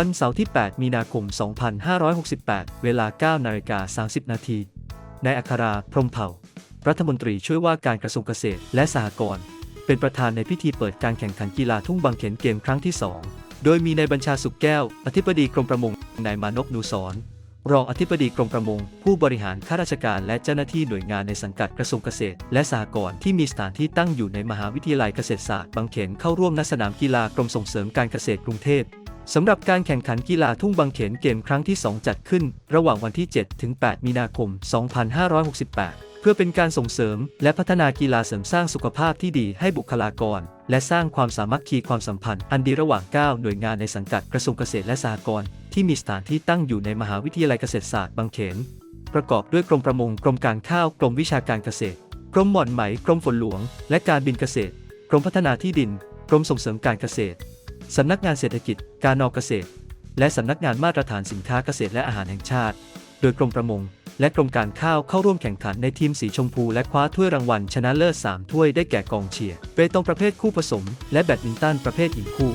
วันเสาร์ที่ 8 มีนาคม 2568 เวลา 9 นาฬิกา 30 นาทีนายอัคราพรหมเผ่า รัฐมนตรีช่วยว่าการกระทรวงเกษตรและสหกรณ์ เป็นประธานในพิธีเปิดการแข่งขันกีฬาทุ่งบางเขนเกมครั้งที่ 2 โดยมีนายบัญชาสุขแก้ว อธิบดีกรมประมง นายมานพนูสอน รองอธิบดีกรมประมง ผู้บริหารข้าราชการและเจ้าหน้าที่หน่วยงานในสังกัดกระทรวงเกษตร และสหกรณ์ที่มีสถานที่ตั้งอยู่ในมหาวิทยาลัยเกษตรศาสตร์บางเขนเข้าร่วมณสนามกีฬากรมส่งเสริมการเกษตรกรุงเทพ สำหรับการแข่งขันกีฬาทุ่งบางเขนเกมครั้งที่ 2 จัดขึ้น ระหว่างวันที่ 7 ถึง 8 มีนาคม 2568 เพื่อเป็นการส่งเสริม และพัฒนากีฬาเสริมสร้างสุขภาพที่ดีให้บุคลากร และสร้างความสามัคคีความสัมพันธ์อันดีระหว่าง 9 หน่วยงานในสังกัดกระทรวงเกษตรและสหกรณ์ที่มีสถานที่ตั้งอยู่ในมหาวิทยาลัยเกษตรศาสตร์บางเขน ประกอบด้วยกรมประมง กรมการข้าว กรมวิชาการเกษตร กรมหม่อนไหม กรมฝนหลวง และการบินเกษตร กรมพัฒนาที่ดิน กรมส่งเสริมการเกษตร สำนักงานเศรษฐกิจ การนอเกษตร และสำนักงานมาตรฐานสินค้าเกษตรและอาหารแห่งชาติ โดยกรมประมง และกรมการข้าวเข้าร่วมแข่งขันในทีมสีชมพู และคว้าถ้วยรางวัลชนะเลิศ3ถ้วยได้แก่กองเชียร์เปตองประเภทคู่ผสม และแบดมินตันประเภทหญิงคู่